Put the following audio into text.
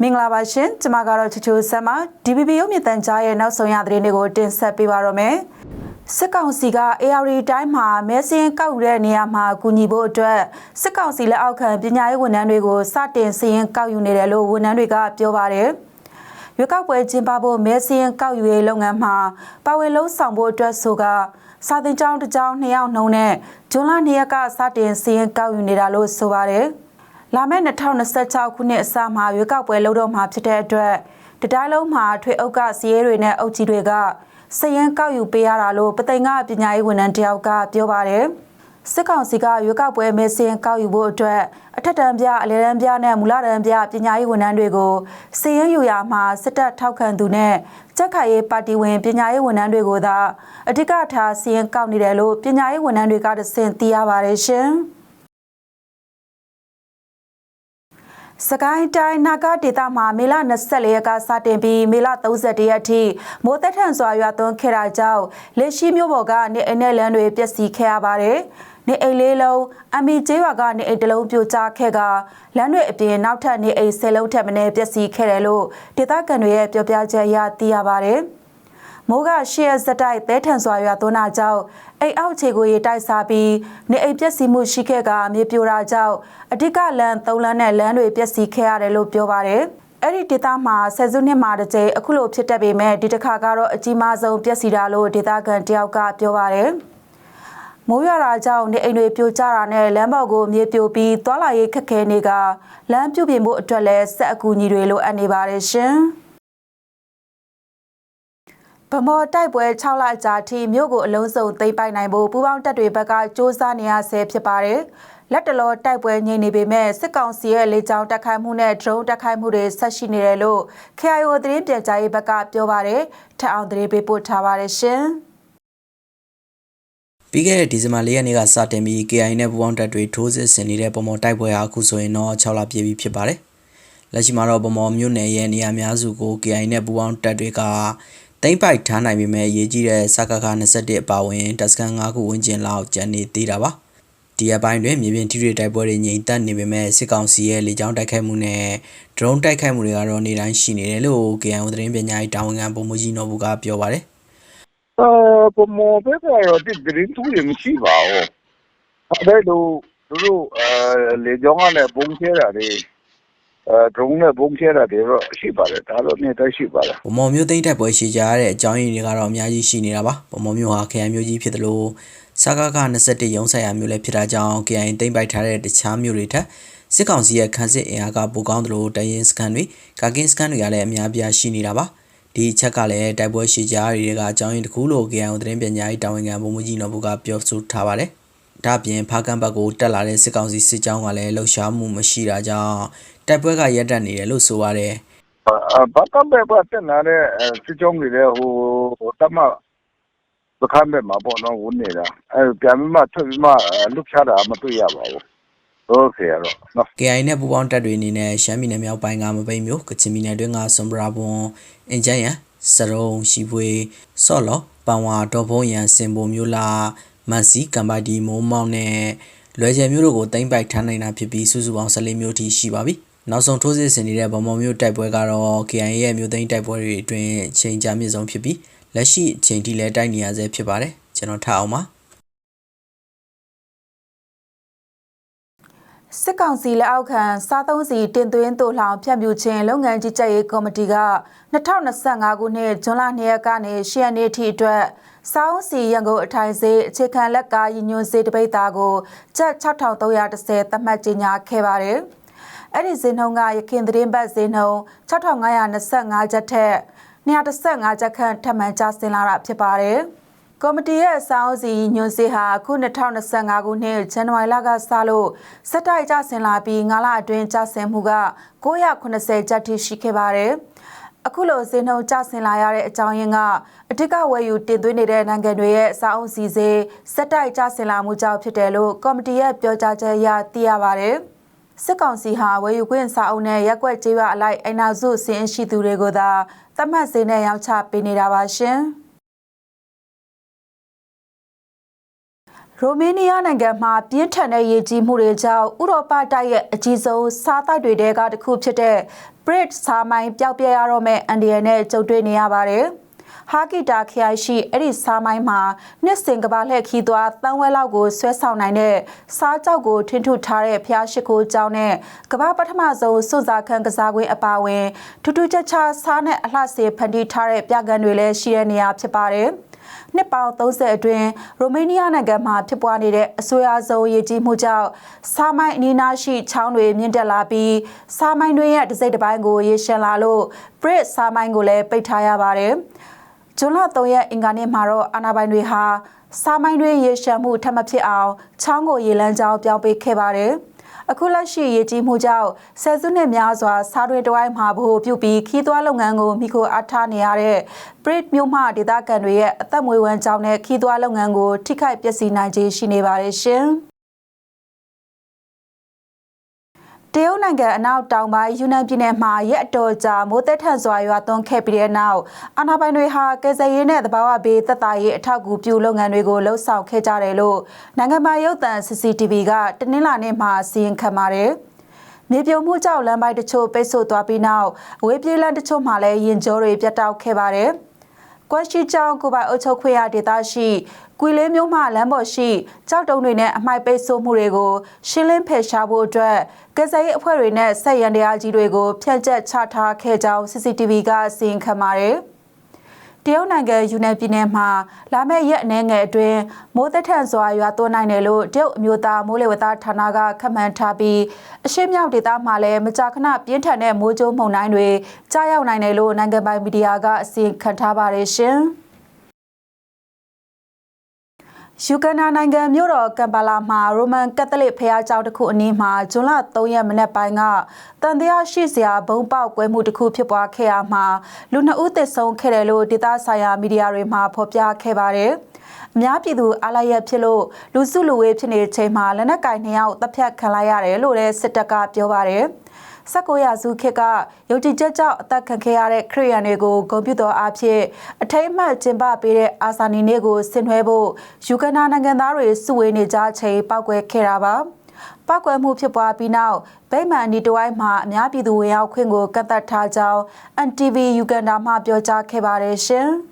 မင်္ဂလာပါရှင်ကျမကတော့ချူချူဆမ်မ DBB ရုပ်မြင့်တန်ကြားရဲ့နောက်ဆုံးရသတင်းတွေကိုတင်ဆက်ပေးပါရမယ်စစ်ကောင်စီက AR တိုင်းမှာမဲစင်းကောက်ယူတဲ့နေရာမှာကူညီဖို့အတွက်စစ်ကောင်စီလက်အောက်ခံပညာရေးဝန်ထမ်းတွေကိုစတင်စည်ရင်ကောက်ယူနေတယ်လို့ဝန်ထမ်းတွေကပြောပါတယ်ရွေးကောက်ပွဲကျင်းပဖို့မဲစင်းကောက်ယူရေးလုပ်ငန်းမှာပါဝင်လုံးဆောင်ဖို့အတွက်ဆိုက စာသင်ကျောင်းတစ်ကျောင်းနှစ်ယောက်နှုံနဲ့ဂျွန်လ2ရက်ကစတင်စည်ရင်ကောက်ယူနေတာလို့ဆိုပါတယ်လာမယ့်2026ခုနှစ်အစမှာရွေးကောက်ပွဲလုပ်တော့မှာဖြစ်တဲ့အတွက်တတိုင်းလုံးမှာထွေအုပ်ကစီးရဲတွေနဲ့အုပ်ကြီးတွေကစည်ရင်ကောက်ယူပေးရတာလို့ပသိမ်ကပညာရေးဝန်ထမ်းတယောက်ကပြောပါတယ် စစ်ကောင်စီကရွေးကောက်ပွဲမဲစင်ကောက်ယူဖို့အတွက်အထက်တန်းပြအလဲတန်းပြနဲ့မူလတန်းပြပညာရေးဝန်ထမ်းတွေကိုစည်ရင်ယူရမှာစစ်တပ်ထောက်ခံသူနဲ့ကြက်ခိုင်ရေးပါတီဝင်ပညာရေးဝန်ထမ်းတွေကိုသာအဓိကထားစည်ရင်ကောက်နေတယ်လို့ပညာရေးဝန်ထမ်းတွေကတဆင့်သိရပါတယ်ရှင်။စကိုင်းတိုင်းနာဂဒေသမှာမေလ24ရက်ကစတင်ပြီးမေလ31ရက်ထိမိုးသက်ထန်စွာရွာသွန်းခဲ့တာကြောင့်လက်ရှိမြို့ပေါ်ကနေအိမ်နဲ့လမ်းတွေပျက်စီးခဲ့ရပါတယ်။ နေအိမ်လေးလုံးအမီကျေးရွာကနေအိမ်တစ်လုံးပြိုကျခဲ့ကလမ်းတွေအပြင်နောက်ထပ်နေအိမ်10လုံးထပ်မံပျက်စီးခဲ့တယ်လို့ဒေသခံတွေရဲ့ပြောပြချက်အရသိရပါတယ်။မိုးကရှေ့ရစတိုက်သဲထန်စွာရွာသွန်းတာကြောင့်အိမ်အောက်ခြေကိုရေတိုက်စားပြီးနေအိမ်ပျက်စီးမှုရှိခဲ့ကမြေပြိုတာကြောင့်အဓိကလမ်း၃လမ်းနဲ့လမ်းတွေပျက်စီးခဲ့ရတယ်လို့ပြောပါတယ်။အဲ့ဒီဒေသမှာဆယ်စုနှစ်မှာတစ်ကြိမ်အခုလိုဖြစ်တတ်ပေမဲ့ဒီတစ်ခါကတော့အကြီးမားဆုံးပျက်စီးတာလို့ဒေသခံတယောက်ကပြောပါတယ်။ မိုးရွာတာကြောင့်နေအိမ်တွေပြိုကျတာနဲ့လမ်းပေါ်ကိုမြေပြိုပြီးသွာလာရေးခက်ခဲနေကလမ်းပြုပြင်ဖို့အတွက်လည်းဆက်အကူအညီတွေလိုအပ်နေပါတယ်ရှင်။ဗမော်တိုက်ပွဲ6လကြာထိမြို့ကိုအလုံးစုံသိမ်းပိုက်နိုင်ဖို့ပူးပေါင်းတပ်တွေဘက်ကစ조사နေရဆဲဖြစ်ပါတယ်။လက်တလောတိုက်ပွဲငြိမ်နေပေမဲ့စစ်ကောင်စီရဲ့လေကြောင်းတိုက်ခိုက်မှုနဲ့ drone တိုက်ခိုက်မှုတွေဆက်ရှိနေတယ်လို့ KIO သတင်းပြန်ကြားရေးဘက်ကပြောပါတယ်။ထပ်အောင်သတင်းပေးပို့ထားပါတယ်ရှင်။ ပြီးခဲ့တဲ့ဒီဇင်ဘာ၄ရက်နေ့ကစတင်ပြီး KI နဲ့ပူးပေါင်းတပ်တွေထိုးစစ်ဆင်နေတဲ့ပုံမော်တိုက်ပွဲဟာအခုဆိုရင်တော့6လပြည့်ပြီဖြစ်ပါတယ်။လက်ရှိမှာတော့ပုံမော်မြို့နယ်ရဲ့နေရာများစုကို KI နဲ့ပူးပေါင်းတပ်တွေကတိမ့်ပိုက်ထားနိုင်ပေမဲ့အရေးကြီးတဲ့စကခ21အပါအဝင်တပ်စခန်း5ခုဝန်းကျင်လောက်ကျန်နေသေးတာပါ။ဒီအပိုင်းတွင်မြေပြင်ထိတွေ့တိုက်ပွဲတွေငြိမ်သက်နေပေမဲ့စစ်ကောင်စီရဲ့လေကြောင်းတိုက်ခိုက်မှုနဲ့ drone တိုက်ခိုက်မှုတွေကတော့နေတိုင်းရှိနေတယ်လို့ KI သတင်းပညာရေးတာဝန်ခံပုံမှန်ကြီးနော်ဘူးကပြောပါတယ် 呃，不毛病的哟，这这人都人去吧哦。အဲ့လိုသူတို့အဲလေကြောင်းကလည်းပုံချတာတွေအဲဒရုန်းနဲ့ပုံချတာတွေတော့ရှိပါတယ်ဒါတော့နေတိုင်းရှိပါတယ် ။ဗမော်မျိုးသိန်းတက်ပွဲရှိကြရတဲ့အကြောင်းရင်းတွေကတော့အများကြီးရှိနေတာပါ။ဗမော်မျိုးဟာခရိုင်မျိုးကြီးဖြစ်တယ်လို့စကားက21ရုံးဆိုင်ရာမျိုးလည်းဖြစ်တာကြောင့် KI သိမ်းပိုက်ထားတဲ့တခြားမျိုးတွေထက်စစ်ကောင်စီရဲ့ခန်းစစ်အင်အားကပိုကောင်းတယ်လို့တရင်စကန်တွေကာကင်းစကန်တွေကလည်းအများပြားရှိနေတာပါ။ ဒီအချက်ကလည်းတိုက်ပွဲရှိကြရတွေကအကြောင်းရင်းတစ်ခုလို့ KI သတင်းပညာရေးတာဝန်ခံဗိုလ်မှူးကြီးနော်ဘူးကပြောဆိုထားပါတယ်။ဒါ့အပြင်ဖားကန့်ဘက်ကိုတက်လာတဲ့စစ်ကောင်စီစစ်ကြောင်းကလည်းလှုပ်ရှားမှုမရှိတာကြောင့်တိုက်ပွဲကရပ်တန့်နေတယ်လို့ဆိုပါတယ်။အာဘာကံပဲပတ်တဲ့နားတဲ့စစ်ကြောင်းတွေလည်းဟိုတမပကံပဲမှာပေါ့နော်ဝင်နေတာအဲပြန်ပြီးမှထွက်ပြီးမှလွတ်ချတာမတွေ့ရပါဘူး ဟုတ်ကဲ့ရတော့နော် KI နဲ့ပူးပေါင်းတပ်တွေအနေနဲ့ရှမ်းပြည်နယ်မြောက်ပိုင်းကမပိတ်မျိုးကချင်ပြည်နယ်တွင်းကဆွမ်ဘရာဘွန်အင်ဂျန်ရန်စရုံရှိပွေဆော့လော်ပန်ဝါဒေါ်ဖုံးရန်စင်ပုံမျိုးလာမန်စီကမ်ပိုက်ဒီမိုးမောင်းနဲ့လွယ်ကျယ်မျိုးတို့ကိုတင်ပိုက်ထားနိုင်တာဖြစ်ပြီးစုစုပေါင်း14မျိုးထိရှိပါပြီနောက်ဆုံးထိုးစစ်ဆင်နေတဲ့ဗမော်မျိုးတိုက်ပွဲကတော့ KI ရဲ့မျိုးသိန်းတိုက်ပွဲတွေအတွင်းအချိန်ကြာမြင့်ဆုံးဖြစ်ပြီးလက်ရှိအချိန်ထိလည်းတိုက်နေရဆဲဖြစ်ပါတယ်ကျွန်တော်ထားအောင်ပါ စစ်ကောင်စီလက်အောက်ခံစားသုံးစီတင်သွင်းသို့လှောင်ဖြန့်ဖြူးခြင်းလုပ်ငန်းကြီးကြပ်ရေးကော်မတီက2025ခုနှစ်ဇွန်လ2ရက်ကနေ10ရက်နေ့ထိအတွက်စောင်းစီရန်ကုန်အထိုင်စေးအခြေခံလက်ကားရည်ညွှန်းစေးတပိတ်သားကိုကျပ်6330သတ်မှတ်ကြေညာခဲ့ပါတယ်။အဲ့ဒီဈေးနှုန်းကရခင်သတင်းပတ်ဈေးနှုန်း6525ကျပ်ထက်215ကျပ်ခန့်ထပ်မံကျဆင်းလာတာဖြစ်ပါတယ်။ ကော်မတီရဲ့စောင်းစီညွှန်စေဟာအခု2025ခုနှစ်ဇန်နဝါရီလကစလို့စက်တိုက်ကျဆင်းလာပြီး9လအတွင်းကျဆင်းမှုက980ကျပ်ထိရှိခဲ့ပါတယ်။အခုလိုဈေးနှုန်းကျဆင်းလာရတဲ့အကြောင်းရင်းကအထက်ကဝယ်ယူတင်သွင်းနေတဲ့နိုင်ငံတွေရဲ့စောင်းစီဈေးစက်တိုက်ကျဆင်းလာမှုကြောင့်ဖြစ်တယ်လို့ကော်မတီရဲ့ပြောကြားချက်အရသိရပါတယ်။စစ်ကောင်စီဟာဝယ်ယူခွင့်စာအုပ်နဲ့ရက်ွက်ကြေးရအလိုက်အိမ်နာစုစင်းရှိသူတွေကိုသာသတ်မှတ်ဈေးနဲ့ရောင်းချပေးနေတာပါရှင်။ ရိုမေးနီးယားနိုင်ငံမှာပြင်းထန်တဲ့ရေကြီးမှုတွေကြောင့်ဥရောပတိုက်ရဲ့အကြီးဆုံးစားတိုက်တွေတဲကတစ်ခုဖြစ်တဲ့ Brit စာမိုင်းပျောက်ပြဲရတော့မဲ့အန်ဒီယန်နဲ့ကြုံတွေ့နေရပါတယ်။ဟာကီတာခရိုင်ရှိအဲ့ဒီစားမိုင်းမှာနှစ်စင်ကဘာလှည့်ခီးသွားတန်းဝဲလောက်ကိုဆွဲဆောင်နိုင်တဲ့စားကြောက်ကိုထင်းထုထားတဲ့ဖျားရှိခိုးကျောင်းနဲ့ကဘာပထမဆုံးစွန့်စားခန်းကစားကွင်းအပါအဝင်ထူးထူးခြားခြားစားနဲ့အလှစေဖန်တီးထားတဲ့ပြကန်းတွေလည်းရှိတဲ့နေရာဖြစ်ပါတယ်။ နှစ်ပေါင်း30အတွင်းရိုမေးနီးယားနိုင်ငံမှာဖြစ်ပွားနေတဲ့အဆိုးအဆုံးရေကြီးမှုကြောင့်စာမိုင်းအနီးနားရှိချောင်းတွေမြင့်တက်လာပြီးစာမိုင်းတွေရဲ့တစ်စိတ်တစ်ပိုင်းကိုရေရှမ်းလာလို့ Brit စာမိုင်းကိုလည်းပိတ်ထားရပါတယ်။ဂျွန်လ3ရက်အင်္ဂါနေ့မှာတော့အာနာပိုင်တွေဟာစာမိုင်းတွေရေရှမ်းမှုထပ်မဖြစ်အောင်ချောင်းကိုရေလမ်းကြောင်းပြောင်းပေးခဲ့ပါတယ်။ အခုလက်ရှိရေကြီးမှုကြောင့်ဆယ်စုနှစ်များစွာစားတွေတဝိုင်းမှာဗဟိုပြုပြီးခီးသွွားလုပ်ငန်းကိုမိခိုအားထားနေရတဲ့ Brit မြို့မှဒေသခံတွေရဲ့အသက်မွေးဝမ်းကြောင်းနဲ့ခီးသွွားလုပ်ငန်းကိုထိခိုက်ပျက်စီးနိုင်ခြင်းရှိနေပါတယ်ရှင်။ တရုတ်နိုင်ငံအနောက်တောင်ပိုင်းယူနန်ပြည်နယ်မှာရက်အတော်ကြာမိုးသက်ထန်စွာရွာသွန်းခဲ့ပြီးတဲ့နောက်အာဏာပိုင်တွေဟာကယ်ဆယ်ရေးနဲ့သဘာဝဘေးသက်သာရေးအထောက်အကူပြုလုပ်ငန်းတွေကိုလှုပ်ဆောင်ခဲ့ကြတယ်လို့နိုင်ငံပိုင်ရုပ်သံ CCTV ကတနင်္လာနေ့မှာစီရင်ခံပါတယ်။မြေပြုံမှုကြောင့်လမ်းပိုင်းတချို့ပိတ်ဆို့သွားပြီးနောက်အဝေးပြေးလမ်းတချို့မှာလည်းရင်ကျော်တွေပြတ်တောက်ခဲ့ပါတယ်။ ကွက်ရှိကျောင်းကိုပိုင်အုပ်ချုပ်ခွင့်ရဒေသရှိကွီလေးမျိုးမှလမ်းပေါ်ရှိကြောက်တုံးတွေနဲ့အမိုက်ပိတ်ဆို့မှုတွေကိုရှင်းလင်းဖယ်ရှားဖို့အတွက်ကစရေးအဖွဲ့တွေနဲ့ဆက်ရန်တရားကြီးတွေကိုဖျက်ချက်ချထားခဲ့ကြောင်း CCTV ကစီရင်ခံပါတယ်။ တရုတ်နိုင်ငံယူနန်ပြည်နယ်မှာလာမယ့်ရက်အနည်းငယ်အတွင်းမိုးသက်ထန်စွာရွာသွန်းနိုင်တယ်လို့တရုတ်အမျိုးသားမိုးလေဝသဌာနကခန့်မှန်းထားပြီးအရှေ့မြောက်ဒေသမှာလည်းမကြာခဏပြင်းထန်တဲ့မိုးကြိုးမှုန်တိုင်းတွေကြားရောက်နိုင်တယ်လို့နိုင်ငံပိုင်မီဒီယာကအစီရင်ခံထားပါတယ်ရှင်။ ယူဂန်နာနိုင်ငံမြို့တော်ကမ်ပါလာမှာရိုမန်ကက်သလစ်ဖျားကျောင်းတစ်ခုအနီးမှာဇွန်လ3ရက်မနေ့ပိုင်းကတန်တရားရှိစရာဘုံပေါက်ကွဲမှုတစ်ခုဖြစ်ပွားခဲ့ရမှာလူနှစ်ဦးသေဆုံးခဲ့တယ်လို့ဒေသဆိုင်ရာမီဒီယာတွေမှာဖော်ပြခဲ့ပါတယ်။အများပြည်သူအားလိုက်ရဖြစ်လို့လူစုလူဝေးဖြစ်နေချိန်မှာလက်နက်ကင်နှစ်ယောက်တပ်ဖြတ်ခံလိုက်ရတယ်လို့လည်းစစ်တပ်ကပြောပါတယ်။ 19ရာစုခေတ်ကယုံကြည်ချက်ကြောင့်အသက်ခံခဲ့ရတဲ့ခရိယန်တွေကိုဂုဏ်ပြုတော်အဖြစ်အထိတ်အမှတ်ကျင်းပပေးတဲ့အာဇာနည်နေ့ကိုဆင်နွှဲဖို့ယူကနာနိုင်ငံသားတွေစုဝေးနေကြချိန်ပောက်ကွဲခဲ့တာပါပောက်ကွဲမှုဖြစ်ပွားပြီးနောက်ဗိမာန်ဒီတဝိုင်းမှာအများပြည်သူဝင်ရောက်ခွင့်ကိုကန့်သတ်ထားကြောင်း NTV ယူဂန်ဒါမှပြောကြားခဲ့ပါတယ်ရှင်။